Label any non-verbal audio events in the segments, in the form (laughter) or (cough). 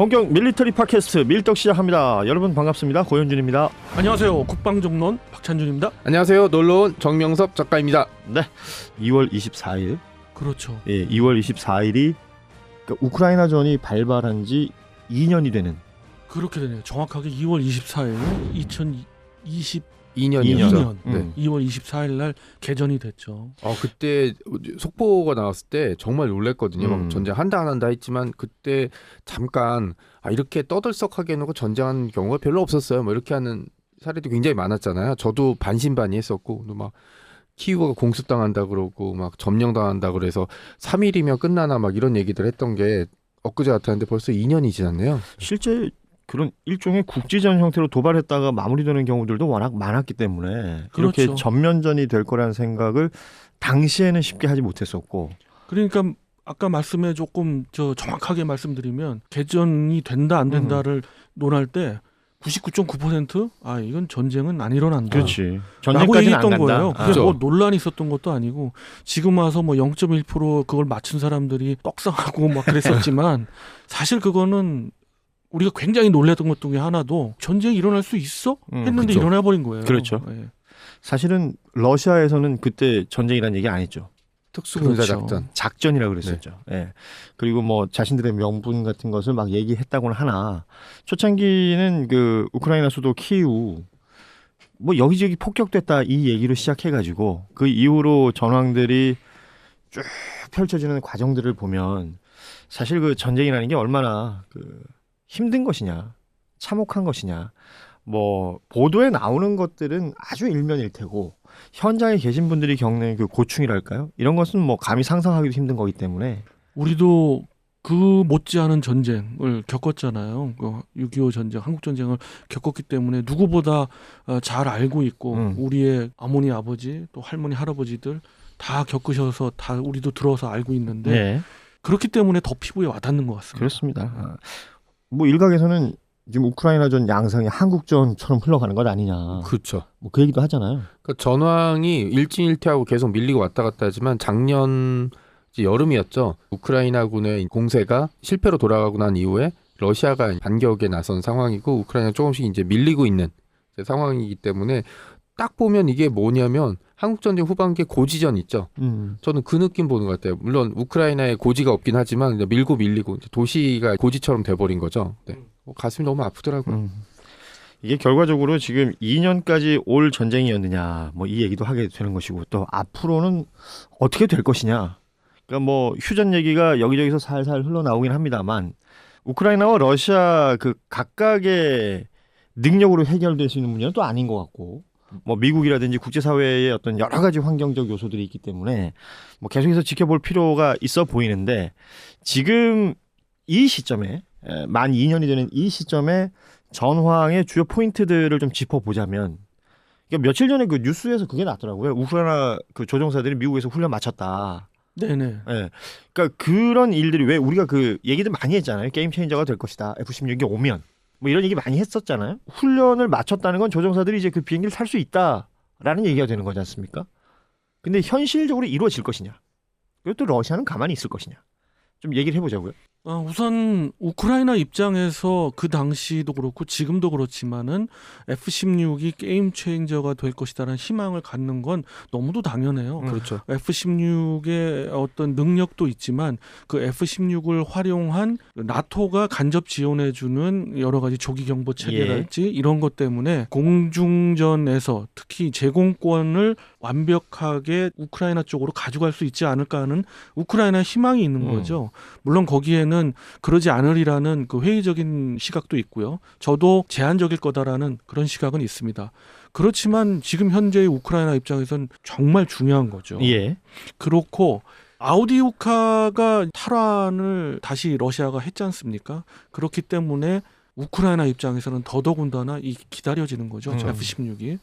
본격 밀리터리 팟캐스트 밀떡 시작합니다. 여러분 반갑습니다. 고현준입니다. 안녕하세요. 국방정론 박찬준입니다. 안녕하세요. 놀러온 정명섭 작가입니다. 네, 2월 24일, 그렇죠. 예, 2월 24일이 그러니까 우크라이나전이 발발한 지 2년이 되는 그렇게 되네요. 정확하게 2월 24일 2022년 2년이었죠. 2년. 음. 2월 24일 날 개전이 됐죠. 어, 그때 속보가 나왔을 때 정말 놀랬거든요. 막 음. 전쟁 한다 안 한다 했지만 그때 잠깐 아, 이렇게 떠들썩하게 해놓고 전쟁한 경우가 별로 없었어요. 뭐 이렇게 하는 사례도 굉장히 많았잖아요. 저도 반신반의했었고 또막 키우가 공습당한다 그러고 막 점령당한다 그래서 3일이면 끝나나 막 이런 얘기들 했던 게 엊그제 같았는데 벌써 2년이 지났네요. 실제 그런 일종의 국지전 형태로 도발했다가 마무리되는 경우들도 워낙 많았기 때문에 이렇게 그렇죠. 전면전이 될 거라는 생각을 당시에는 쉽게 하지 못했었고 그러니까 아까 말씀에 조금 저 정확하게 말씀드리면 개전이 된다 안 된다를 논할 때 99.9%아 이건 전쟁은 안 일어난다. 그렇지 라고 전쟁까지는 얘기했던. 거예요. 아. 그게 뭐 논란이 있었던 것도 아니고 지금 와서 뭐 0.1% 그걸 맞춘 사람들이 떡상하고 막 그랬었지만 (laughs) 사실 그거는 우리가 굉장히 놀랬던 것 중에 하나도 전쟁이 일어날 수 있어 음, 했는데 그쵸. 일어나 버린 거예요. 그렇죠. 예. 사실은 러시아에서는 그때 전쟁이라는 얘기 안 했죠. 특수군사 그렇죠. 작전. 작전이라 그랬었죠. 예. 그리고 뭐 자신들의 명분 같은 것을 막 얘기했다고는 하나 초창기는 그 우크라이나 수도 키우 뭐 여기저기 폭격됐다 이 얘기로 시작해가지고 그 이후로 전황들이 쭉 펼쳐지는 과정들을 보면 사실 그 전쟁이라는 게 얼마나 그 힘든 것이냐 참혹한 것이냐 뭐 보도에 나오는 것들은 아주 일면일 테고 현장에 계신 분들이 겪는 그 고충이랄까요? 이런 것은 뭐 감히 상상하기도 힘든 거기 때문에 우리도 그 못지않은 전쟁을 겪었잖아요. 그6.25 전쟁, 한국 전쟁을 겪었기 때문에 누구보다 어, 잘 알고 있고 음. 우리의 어머니, 아버지, 또 할머니, 할아버지들 다 겪으셔서 다 우리도 들어서 알고 있는데 네 그렇기 때문에 더 피부에 와닿는 것 같습니다. 그렇습니다. 아, 뭐 일각에서는 지금 우크라이나전 양상이 한국전처럼 흘러가는 것 아니냐 그렇죠. 뭐 그 얘기도 하잖아요. 그 전황이 일진일퇴하고 계속 밀리고 왔다 갔다 하지만 작년 여름이었죠. 우크라이나군의 공세가 실패로 돌아가고 난 이후에 러시아가 반격에 나선 상황이고 우크라이나 조금씩 이제 밀리고 있는 상황이기 때문에 딱 보면 이게 뭐냐면 한국 전쟁 후반기에 고지전 있죠. 음. 저는 그 느낌 보는 것 같아요. 물론 우크라이나에 고지가 없긴 하지만 밀고 밀리고 이제 도시가 고지처럼 돼버린 거죠. 네. 어, 가슴이 너무 아프더라고요. 음. 이게 결과적으로 지금 2년까지 올 전쟁이었느냐 뭐 이 얘기도 하게 되는 것이고 또 앞으로는 어떻게 될 것이냐 그러니까 뭐 휴전 얘기가 여기저기서 살살 흘러나오긴 합니다만 우크라이나와 러시아 그 각각의 능력으로 해결될 수 있는 문제는 또 아닌 것 같고 뭐 미국이라든지 국제사회의 어떤 여러 가지 환경적 요소들이 있기 때문에 뭐 계속해서 지켜볼 필요가 있어 보이는데 지금 이 시점에 에, 만 2년이 되는 이 시점에 전황의 주요 포인트들을 좀 짚어보자면 그러니까 며칠 전에 그 뉴스에서 그게 났더라고요. 우크라이나 그 조종사들이 미국에서 훈련 마쳤다. 네네. 예. 그러니까 그런 일들이 왜 우리가 그 얘기들 많이 했잖아요. 게임 체인저가 될 것이다. F16이 오면 뭐 이런 얘기 많이 했었잖아요. 훈련을 마쳤다는 건 조종사들이 이제 그 비행기를 탈 수 있다라는 얘기가 되는 거지 않습니까? 근데 현실적으로 이루어질 것이냐? 그리고 또 러시아는 가만히 있을 것이냐? 좀 얘기를 해보자고요. 어, 우선 우크라이나 입장에서 그 당시도 그렇고 지금도 그렇지만은 F-16이 게임 체인저가 될 것이다라는 희망을 갖는 건 너무도 당연해요. 음. 그렇죠. F-16의 어떤 능력도 있지만 그 F-16을 활용한 나토가 간접 지원해주는 여러 가지 조기 경보 체계랄지 이런 것 때문에 공중전에서 특히 제공권을 완벽하게 우크라이나 쪽으로 가져갈 수 있지 않을까 하는 우크라이나 희망이 있는 음. 거죠. 물론 거기에는 그러지 않으리라는 그 회의적인 시각도 있고요. 저도 제한적일 거다라는 그런 시각은 있습니다. 그렇지만 지금 현재의 우크라이나 입장에선 정말 중요한 거죠. 예. 그렇고 아우디우카가 탈환을 다시 러시아가 했지 않습니까? 그렇기 때문에 우크라이나 입장에서는 더더군다나 이 기다려지는 거죠. 음. F-16이.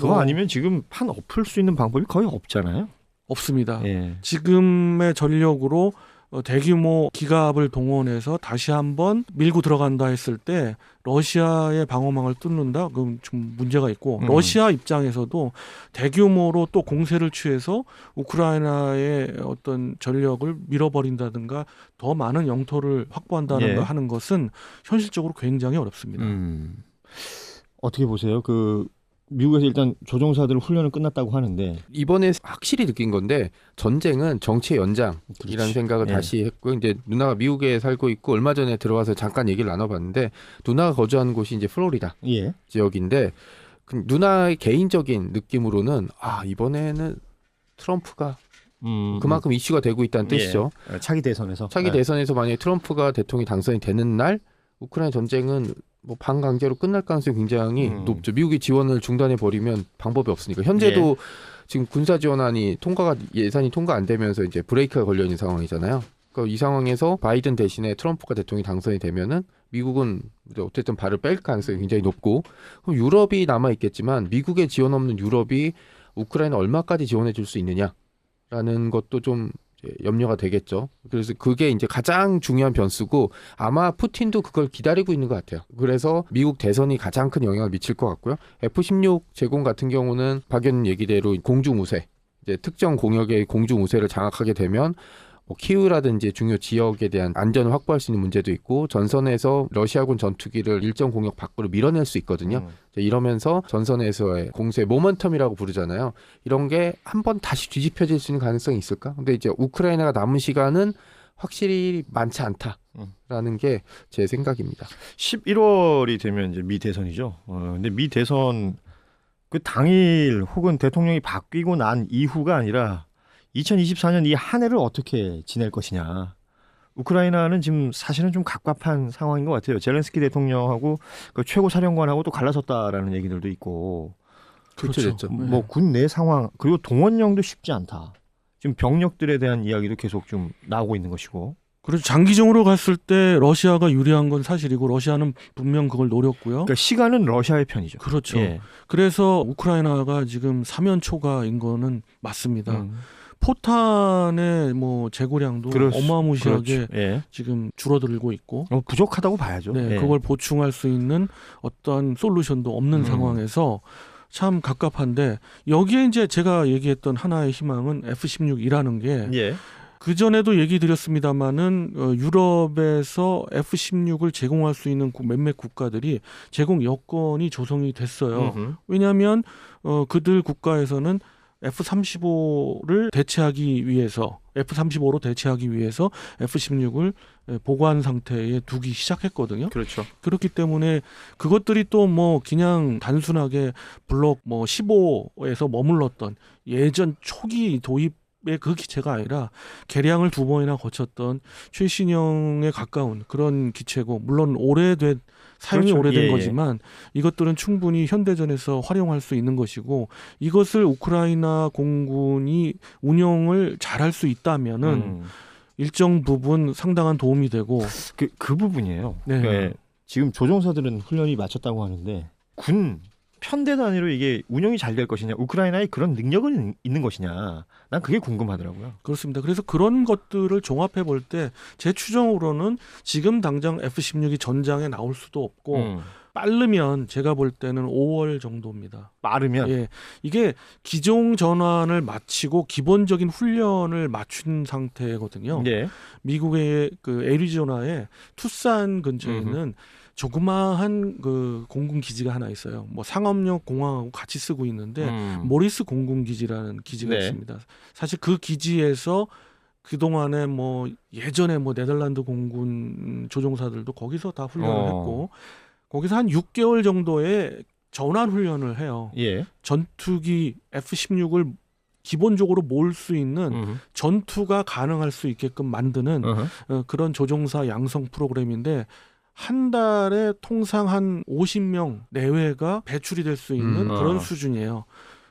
그거 어, 아니면 지금 판 엎을 수 있는 방법이 거의 없잖아요. 없습니다. 예. 지금의 전력으로 어, 대규모 기갑을 동원해서 다시 한번 밀고 들어간다 했을 때 러시아의 방어망을 뚫는다 그럼 좀 문제가 있고 음. 러시아 입장에서도 대규모로 또 공세를 취해서 우크라이나의 어떤 전력을 밀어버린다든가 더 많은 영토를 확보한다든가 예. 하는 것은 현실적으로 굉장히 어렵습니다. 음. 어떻게 보세요? 그 미국에서 일단 조종사들 훈련은 끝났다고 하는데 이번에 확실히 느낀 건데 전쟁은 정치의 연장이라는. 생각을 예. 다시 했고 이제 누나가 미국에 살고 있고 얼마 전에 들어와서 잠깐 얘기를 나눠봤는데 누나가 거주하는 곳이 이제 플로리다 예. 지역인데 그 누나의 개인적인 느낌으로는 아 이번에는 트럼프가 음, 그만큼 이슈가 되고 있다는 예. 뜻이죠. 음. 차기 대선에서 차기 예. 대선에서 만약에 트럼프가 대통령이 당선이 되는 날 우크라이나 전쟁은 뭐 반강제로 끝날 가능성이 굉장히 음. 높죠. 미국이 지원을 중단해 버리면 방법이 없으니까 현재도 예. 지금 군사 지원안이 통과가 예산이 통과 안 되면서 이제 브레이크가 걸려 있는 상황이잖아요. 그러니까 이 상황에서 바이든 대신에 트럼프가 대통령이 당선이 되면은 미국은 어쨌든 발을 뺄 가능성이 굉장히 높고 그럼 유럽이 남아 있겠지만 미국의 지원 없는 유럽이 우크라이나 얼마까지 지원해 줄 수 있느냐라는 것도 좀 염려가 되겠죠. 그래서 그게 이제 가장 중요한 변수고 아마 푸틴도 그걸 기다리고 있는 것 같아요. 그래서 미국 대선이 가장 큰 영향을 미칠 것 같고요. F-16 제공 같은 경우는 박 의원 얘기대로 공중 우세, 이제 특정 공역의 공중 우세를 장악하게 되면 뭐 키우라든지 중요 지역에 대한 안전을 확보할 수 있는 문제도 있고 전선에서 러시아군 전투기를 일정 공역 밖으로 밀어낼 수 있거든요. 음. 이러면서 전선에서의 공세 모멘텀이라고 부르잖아요. 이런 게 한 번 다시 뒤집혀질 수 있는 가능성이 있을까? 근데 이제 우크라이나가 남은 시간은 확실히 많지 않다라는 게 제 생각입니다. 11월이 되면 이제 미 대선이죠. 어, 근데 미 대선 그 당일 혹은 대통령이 바뀌고 난 이후가 아니라 2024년 이 한 해를 어떻게 지낼 것이냐. 우크라이나는 지금 사실은 좀 갑갑한 상황인 것 같아요. 젤렌스키 대통령하고 그 최고 사령관하고 또 갈라섰다라는 얘기들도 있고, 그렇죠, 그렇죠. 뭐군 내 상황 그리고 동원령도 쉽지 않다. 지금 병력들에 대한 이야기도 계속 좀 나오고 있는 것이고. 그래서 장기적으로 갔을 때 러시아가 유리한 건 사실이고 러시아는 분명 그걸 노렸고요. 그러니까 시간은 러시아의 편이죠. 그렇죠. 예. 그래서 우크라이나가 지금 사면 초가인 거는 맞습니다. 음. 포탄의 뭐 재고량도 그렇- 어마무시하게 그렇죠. 예. 지금 줄어들고 있고 어, 부족하다고 봐야죠. 네, 예. 그걸 보충할 수 있는 어떤 솔루션도 없는 음. 상황에서 참 갑갑한데 여기에 이제 제가 얘기했던 하나의 희망은 F-16이라는 게 예. 그 전에도 얘기 드렸습니다마는 어, 유럽에서 F-16을 제공할 수 있는 구- 몇몇 국가들이 제공 여건이 조성이 됐어요. 음흠. 왜냐하면 어, 그들 국가에서는 F-35를 대체하기 위해서 F-35로 대체하기 위해서 F-16을 보관 상태에 두기 시작했거든요. 그렇죠. 그렇기 때문에 그것들이 또 뭐 그냥 단순하게 블록 뭐 15에서 머물렀던 예전 초기 도입 의 그 기체가 아니라 개량을 두 번이나 거쳤던 최신형에 가까운 그런 기체고 물론 오래된 사용이 그렇죠. 오래된 예, 예. 거지만 이것들은 충분히 현대전에서 활용할 수 있는 것이고 이것을 우크라이나 공군이 운영을 잘할 수 있다면은 음. 일정 부분 상당한 도움이 되고 그, 그 부분이에요. 네. 그러니까 지금 조종사들은 훈련이 마쳤다고 하는데 군 편대 단위로 이게 운영이 잘 될 것이냐, 우크라이나에 그런 능력은 있는 것이냐, 난 그게 궁금하더라고요. 그렇습니다. 그래서 그런 것들을 종합해 볼 때 제 추정으로는 지금 당장 F-16이 전장에 나올 수도 없고 음. 빠르면 제가 볼 때는 5월 정도입니다. 빠르면 예, 이게 기종 전환을 마치고 기본적인 훈련을 맞춘 상태거든요. 예. 미국의 그 애리조나의 투싼 근처에 음흠. 조그마한 그 공군 기지가 하나 있어요. 뭐 상업용 공항하고 같이 쓰고 있는데 음. 모리스 공군 기지라는 기지가 네. 있습니다. 사실 그 기지에서 그 동안에 뭐 예전에 뭐 네덜란드 공군 조종사들도 거기서 다 훈련을 어. 했고 거기서 한 6개월 정도의 전환 훈련을 해요. 예. 전투기 F-16을 기본적으로 몰수 있는 음. 전투가 가능할 수 있게끔 만드는 어허. 어, 그런 조종사 양성 프로그램인데 한 달에 통상 한 50명 내외가 배출이 될 수 있는 음, 그런 어. 수준이에요.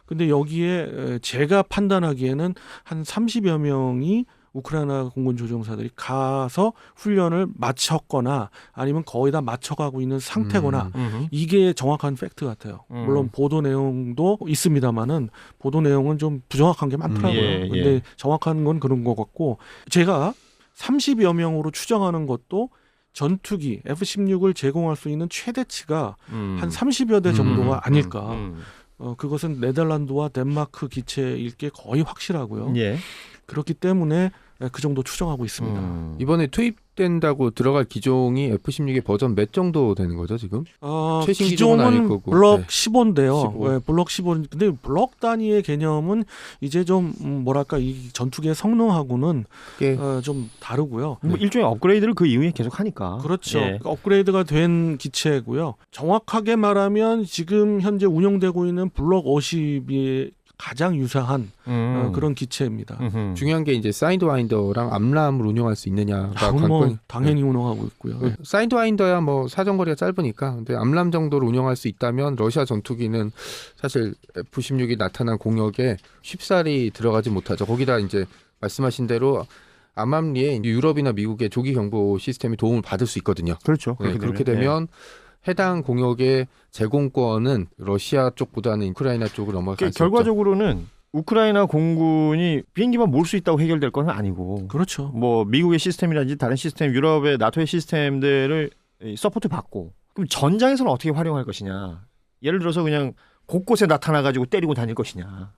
근데 여기에 에, 제가 판단하기에는 한 30여 명이 우크라이나 공군 조종사들이 가서 훈련을 마쳤거나 아니면 거의 다 마쳐가고 있는 상태거나 음. 이게 정확한 팩트 같아요. 음. 물론 보도 내용도 있습니다만은 보도 내용은 좀 부정확한 게 많더라고요. 음, 예, 예. 근데 정확한 건 그런 것 같고 제가 30여 명으로 추정하는 것도 전투기 F-16을 제공할 수 있는 최대치가 음. 한 30여 대 정도가 음, 아닐까. 음, 어, 그것은 네덜란드와 덴마크 기체일 게 거의 확실하고요. 음. 예. 그렇기 때문에 그 정도 추정하고 있습니다. 음. 이번에 투입된다고 들어갈 기종이 F16의 버전 몇 정도 되는 거죠 지금? 어, 최신 기종은 아닐 기종은 거고. 블럭 네. 15인데요. 15. 블럭 15. 근데 블럭 단위의 개념은 이제 좀 음, 뭐랄까 이 전투기의 성능하고는 꽤 어, 좀 다르고요. 뭐 일종의 업그레이드를 그 이후에 계속 하니까. 그렇죠. 예. 업그레이드가 된 기체고요. 정확하게 말하면 지금 현재 운영되고 있는 블럭 50이 가장 유사한 음. 어, 그런 기체입니다. 음흠. 중요한 게 이제 사이드와인더랑 암람을 운용할 수 있느냐가 뭐 관건이. 당연히 운영하고 있고요. 네. 사이드와인더야 뭐 사정거리가 짧으니까 근데 암람 정도로 운영할 수 있다면 러시아 전투기는 사실 F-16이 나타난 공역에 쉽사리 들어가지 못하죠. 거기다 이제 말씀하신 대로 암암리에 유럽이나 미국의 조기 경보 시스템이 도움을 받을 수 있거든요. 그렇죠. 네, 그렇게 되면, 되면 해당 공역의 제공권은 러시아 쪽보다는 우크라이나 쪽으로 넘어갈 그 가능성이 결과적으로는 우크라이나 공군이 비행기만 몰 수 있다고 해결될 건 아니고 그렇죠. 뭐 미국의 시스템이라든지 다른 시스템, 유럽의 나토의 시스템들을 이 서포트 받고 그럼 전장에서는 어떻게 활용할 것이냐? 예를 들어서 그냥 곳곳에 나타나 가지고 때리고 다닐 것이냐?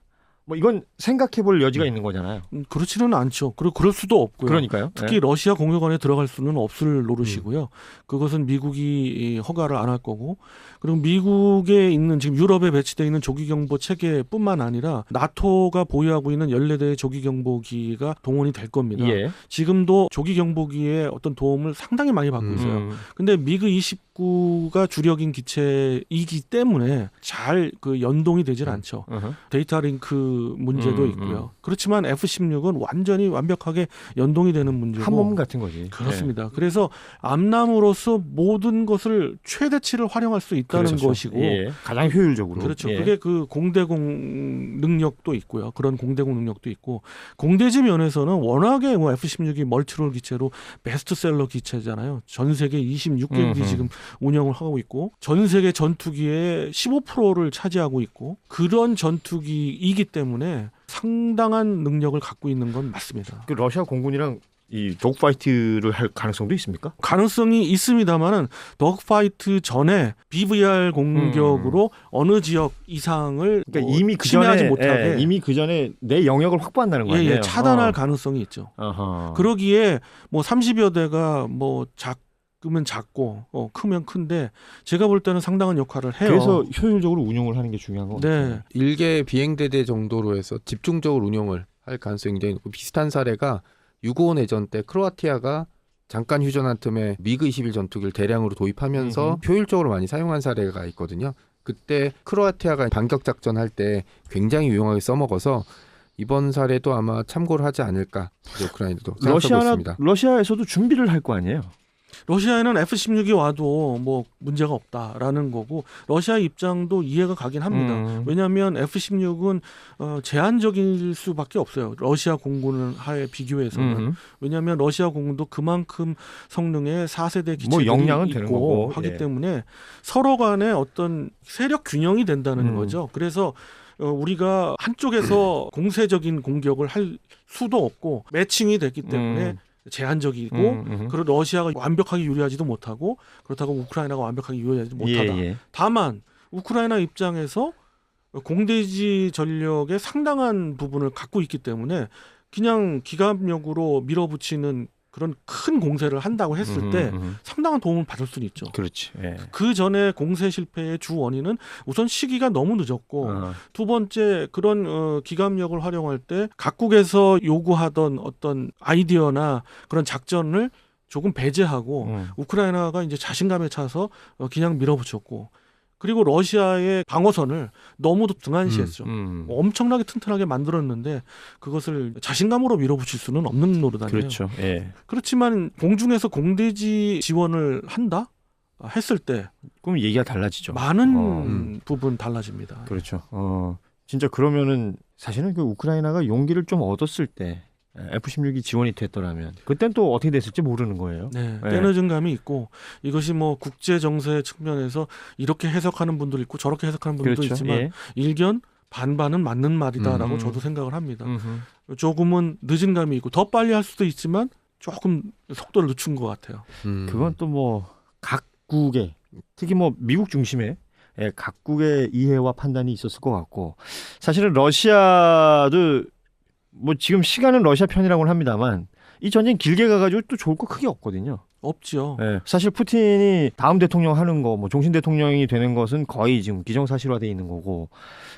뭐 이건 생각해 볼 여지가 있는 거잖아요. 음, 그렇지는 않죠. 그리고 그럴 수도 없고요. 그러니까요. 특히 러시아 공역 안에 들어갈 수는 없을 노릇이고요. 그것은 미국이 이 허가를 안 할 거고, 그리고 미국에 있는 지금 유럽에 배치되어 있는 조기 경보 체계뿐만 아니라 나토가 보유하고 있는 14대의 조기 경보기가 동원이 될 겁니다. 예. 지금도 조기 경보기의 어떤 도움을 상당히 많이 받고 음. 있어요. 음. 근데 미그 29가 주력인 기체이기 때문에 잘 그 연동이 되질 음. 않죠. 어허. 데이터 링크 문제도 음, 있고요. 그렇지만 F16은 완전히 완벽하게 연동이 되는 문제고 한 몸 같은 거지. 그렇습니다. 그래서 암남으로서 모든 것을 최대치를 활용할 수 있다는 그렇죠. 것이고 예. 가장 효율적으로. 그렇죠. 예. 그게 그 공대공 능력도 있고요. 그런 공대공 능력도 있고 공대지 면에서는 워낙에 뭐 F16이 멀티롤 기체로 베스트셀러 기체잖아요. 전 세계 26개국이 음흠. 지금 운영을 하고 있고 전 세계 전투기의 15%를 차지하고 있고 그런 전투기이기 때문에 상당한 능력을 갖고 있는 건 맞습니다. 그 러시아 공군이랑 이 독파이트를 할 가능성도 있습니까? 가능성이 있습니다만은 덕파이트 전에 BVR 공격으로 어느 지역 이상을 음. 그러니까 뭐 이미 그 전에 못하게 예, 이미 그 전에 내 영역을 확보한다는 거 예? 예, 차단할 어. 가능성이 있죠. 어허. 그러기에 뭐 30여 대가 뭐 작 으면 작고 어, 크면 큰데 제가 볼 때는 상당한 역할을 해요. 그래서 효율적으로 운용을 하는 게 중요한 거 같아요. 네. 일개 비행대대 정도로 해서 집중적으로 운용을 할 가능성이 굉장히 높고 비슷한 사례가 6.5 내전 때 크로아티아가 잠깐 휴전한 틈에 미그 21 전투기를 대량으로 도입하면서 음흠. 효율적으로 많이 사용한 사례가 있거든요. 그때 크로아티아가 반격 작전 할 때 굉장히 유용하게 써먹어서 이번 사례도 아마 참고를 하지 않을까 우크라이나도 생각하고 러시아나 있습니다. 러시아에서도 준비를 할 거 아니에요. 러시아에는 F-16이 와도 뭐 문제가 없다라는 거고 러시아 입장도 이해가 가긴 합니다. 음. 왜냐하면 F-16은 어, 제한적일 수밖에 없어요. 러시아 공군을 하에 비교해서는 음. 왜냐하면 러시아 공군도 그만큼 성능의 4세대 기체들이 뭐 있고 되는 거고, 하기 예. 때문에 서로 간에 어떤 세력 균형이 된다는 음. 거죠. 그래서 어, 우리가 한쪽에서 (clears throat) 공세적인 공격을 할 수도 없고 매칭이 됐기 때문에 음. 제한적이고 음, 음. 그리고 러시아가 완벽하게 유리하지도 못하고 그렇다고 우크라이나가 완벽하게 유리하지 못하다. 예, 예. 다만 우크라이나 입장에서 공대지 전력의 상당한 부분을 갖고 있기 때문에 그냥 기갑력으로 밀어붙이는 그런 큰 공세를 한다고 했을 음, 때 음. 상당한 도움을 받을 수는 있죠. 그렇지. 예. 그 전에 공세 실패의 주 원인은 우선 시기가 너무 늦었고 어. 두 번째 그런 어, 기갑력을 활용할 때 각국에서 요구하던 어떤 아이디어나 그런 작전을 조금 배제하고 음. 우크라이나가 이제 자신감에 차서 어, 그냥 밀어붙였고 그리고 러시아의 방어선을 너무도 등한시했죠. 음. 엄청나게 튼튼하게 만들었는데 그것을 자신감으로 밀어붙일 수는 없는 노릇 아니에요. 그렇죠. 예. 그렇지만 공중에서 공대지 지원을 한다 했을 때 그럼 얘기가 달라지죠. 많은 어. 음. 부분 달라집니다. 그렇죠. 어, 진짜 그러면은 사실은 그 우크라이나가 용기를 좀 얻었을 때 F-16이 지원이 됐더라면 그땐 또 어떻게 됐을지 모르는 거예요. 네, 네. 때늦은 감이 있고 이것이 뭐 국제 정세 측면에서 이렇게 해석하는 분도 있고 저렇게 해석하는 분도 그렇죠. 있지만 예. 일견 반반은 맞는 말이다라고 음. 저도 생각을 합니다. 음흠. 조금은 늦은 감이 있고 더 빨리 할 수도 있지만 조금 속도를 늦춘 것 같아요. 음. 그건 또 뭐 각국의 특히 뭐 미국 중심의 예, 각국의 이해와 판단이 있었을 것 같고 사실은 러시아도 뭐 지금 시간은 러시아 편이라고는 합니다만 이 전쟁 길게 가가지고 또 좋을 거 크게 없거든요. 없죠. 예, 사실 푸틴이 다음 대통령 하는 거, 뭐 종신 대통령이 되는 것은 거의 지금 기정사실화돼 있는 거고,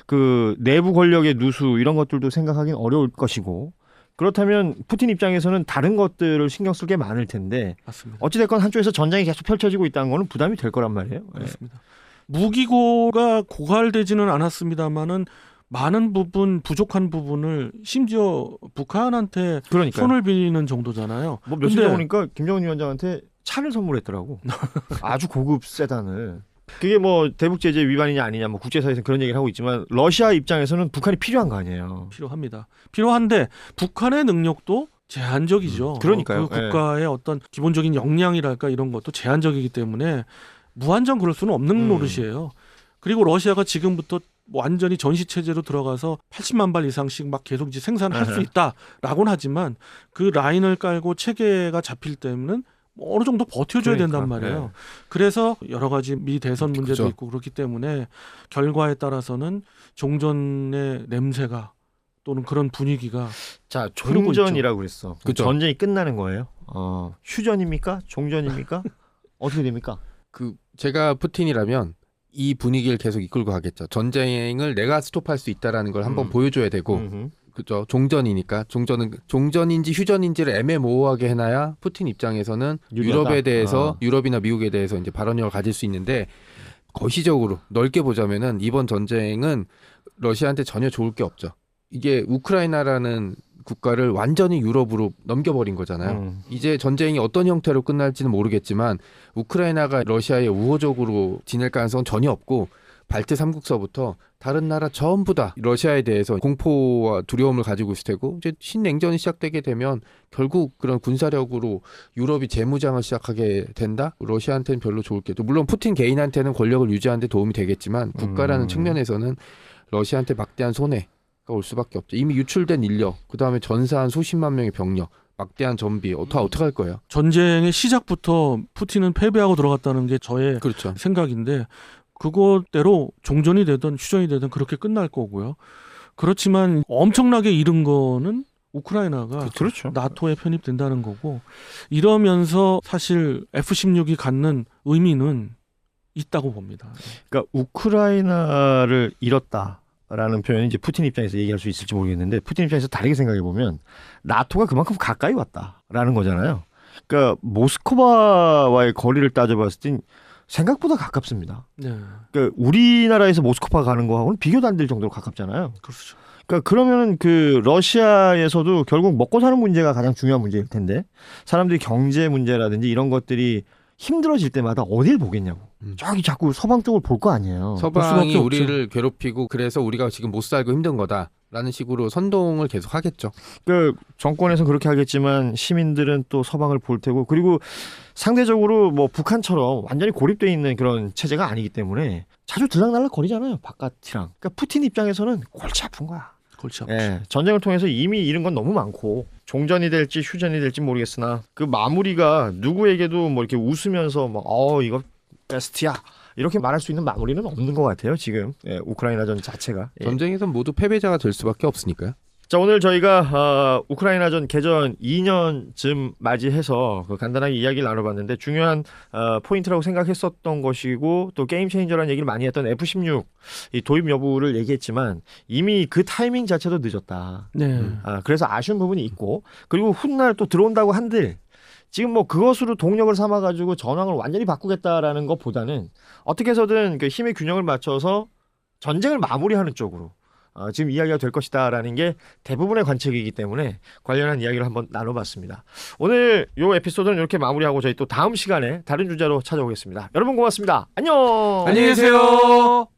그 내부 권력의 누수 이런 것들도 생각하기는 어려울 것이고, 그렇다면 푸틴 입장에서는 다른 것들을 신경 쓸 게 많을 텐데 맞습니다. 어찌됐건 한쪽에서 전쟁이 계속 펼쳐지고 있다는 거는 부담이 될 거란 말이에요. 예. 맞습니다. 무기고가 고갈되지는 않았습니다만은 많은 부분 부족한 부분을 심지어 북한한테 그러니까 손을 빌리는 정도잖아요. 뭐 며칠 전에 근데- 보니까 김정은 위원장한테 차를 선물했더라고. (laughs) 아주 고급 세단을. 그게 뭐 대북 제재 위반이냐 아니냐 뭐 국제사회에서 그런 얘기를 하고 있지만 러시아 입장에서는 북한이 필요한 거 아니에요. 필요합니다. 필요한데 북한의 능력도 제한적이죠. 음, 그러니까요. 그 국가의 어떤 기본적인 역량이랄까 이런 것도 제한적이기 때문에 무한정 그럴 수는 없는 음. 노릇이에요. 그리고 러시아가 지금부터 뭐 완전히 전시 체제로 들어가서 80만 발 이상씩 막 계속 이제 생산할 수 아하. 있다라고는 하지만 그 라인을 깔고 체계가 잡힐 때는 뭐 어느 정도 버텨줘야 그러니까, 된단 말이에요. 네. 그래서 여러 가지 미 대선 문제도 그죠. 있고 그렇기 때문에 결과에 따라서는 종전의 냄새가 또는 그런 분위기가 자 종전이라고 그랬어. 그쵸. 전쟁이 끝나는 거예요. 어, 휴전입니까? 종전입니까? (laughs) 어떻게 됩니까? 그 제가 푸틴이라면 이 분위기를 계속 이끌고 가겠죠. 전쟁을 내가 스톱할 수 있다라는 걸 한번 음. 보여줘야 되고 음흠. 그죠 종전이니까 종전은 종전인지 휴전인지를 애매모호하게 해놔야 푸틴 입장에서는 유리하다. 유럽에 대해서 아. 유럽이나 미국에 대해서 이제 발언력을 가질 수 있는데 거시적으로 넓게 보자면은 이번 전쟁은 러시아한테 전혀 좋을 게 없죠. 이게 우크라이나라는 국가를 완전히 유럽으로 넘겨버린 거잖아요. 음. 이제 전쟁이 어떤 형태로 끝날지는 모르겠지만 우크라이나가 러시아에 우호적으로 지낼 가능성은 전혀 없고 발트 삼국서부터 다른 나라 전부 다 러시아에 대해서 공포와 두려움을 가지고 있을 테고 이제 신냉전이 시작되게 되면 결국 그런 군사력으로 유럽이 재무장을 시작하게 된다. 러시아한테는 별로 좋을 게. 물론 푸틴 개인한테는 권력을 유지하는 데 도움이 되겠지만 국가라는 음. 측면에서는 러시아한테 막대한 손해가 올 수밖에 없죠. 이미 유출된 인력, 그 다음에 전사한 수십만 명의 병력, 막대한 전비, 어떻게 어떻게 할 거예요? 전쟁의 시작부터 푸틴은 패배하고 들어갔다는 게 저의 그렇죠. 생각인데 그것대로 종전이 되든 휴전이 되든 그렇게 끝날 거고요. 그렇지만 엄청나게 잃은 거는 우크라이나가 그렇죠. 나토에 편입된다는 거고 이러면서 사실 F-16이 갖는 의미는 있다고 봅니다. 그러니까 우크라이나를 잃었다 라는 표현이 이제 푸틴 입장에서 얘기할 수 있을지 모르겠는데 푸틴 입장에서 다르게 생각해 보면 나토가 그만큼 가까이 왔다라는 거잖아요. 그러니까 모스크바와의 거리를 따져봤을 땐 생각보다 가깝습니다. 네, 그러니까 우리나라에서 모스크바 가는 거하고는 비교도 안 될 정도로 가깝잖아요. 그렇죠. 그러니까 그러면은 그 러시아에서도 결국 먹고 사는 문제가 가장 중요한 문제일 텐데 사람들이 경제 문제라든지 이런 것들이 힘들어질 때마다 어딜 보겠냐고. 음. 저기 자꾸 서방 쪽을 볼 거 아니에요. 서방이. 우리를 괴롭히고 그래서 우리가 지금 못 살고 힘든 거다라는 식으로 선동을 계속 하겠죠. 그 정권에서 그렇게 하겠지만 시민들은 또 서방을 볼 테고 그리고 상대적으로 뭐 북한처럼 완전히 고립돼 있는 그런 체제가 아니기 때문에 자주 들락날락 거리잖아요 바깥이랑. 그러니까 푸틴 입장에서는 골치 아픈 거야. 골치 아프죠. 예, 전쟁을 통해서 이미 잃은 건 너무 많고 종전이 될지 휴전이 될지 모르겠으나 그 마무리가 누구에게도 뭐 이렇게 웃으면서 막어 이거 베스트야 이렇게 말할 수 있는 마무리는 없는 것 같아요 지금 예, 우크라이나 전 자체가. 예. 전쟁에선 모두 패배자가 될 수밖에 없으니까요. 자 오늘 저희가 어, 우크라이나전 개전 2년쯤 맞이해서 그 간단하게 이야기를 나눠봤는데 중요한 어, 포인트라고 생각했었던 것이고 또 게임 체인저라는 얘기를 많이 했던 F16 이 도입 여부를 얘기했지만 이미 그 타이밍 자체도 늦었다. 네, 음. 아, 그래서 아쉬운 부분이 있고 그리고 훗날 또 들어온다고 한들 지금 뭐 그것으로 동력을 삼아 가지고 전황을 완전히 바꾸겠다라는 것보다는 어떻게 해서든 그 힘의 균형을 맞춰서 전쟁을 마무리하는 쪽으로 어, 지금 이야기가 될 것이다라는 게 대부분의 관측이기 때문에 관련한 이야기를 한번 나눠봤습니다. 오늘 요 에피소드는 이렇게 마무리하고 저희 또 다음 시간에 다른 주제로 찾아오겠습니다. 여러분 고맙습니다. 안녕. 안녕히 계세요.